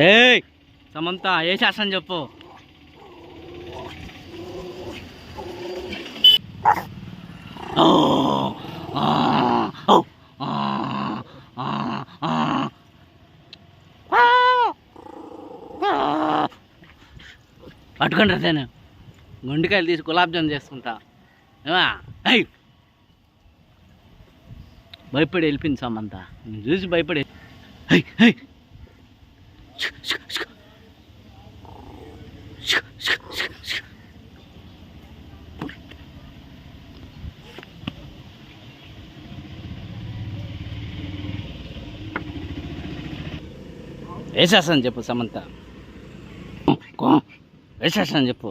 ఏయ్! సమంత ఏ శాసనం చెప్పు. ఓ, నేను. గుండెకాయలు తీసి గులాబ్ జామ్ చేసుకుంటా. ఏమా? అయ్యి భయపడి వెళ్ళిపోయింది సమంతా. చూసి భయపడి హై హై వేసేస్తాను చెప్పు సమంత వేసేస్తాను చెప్పు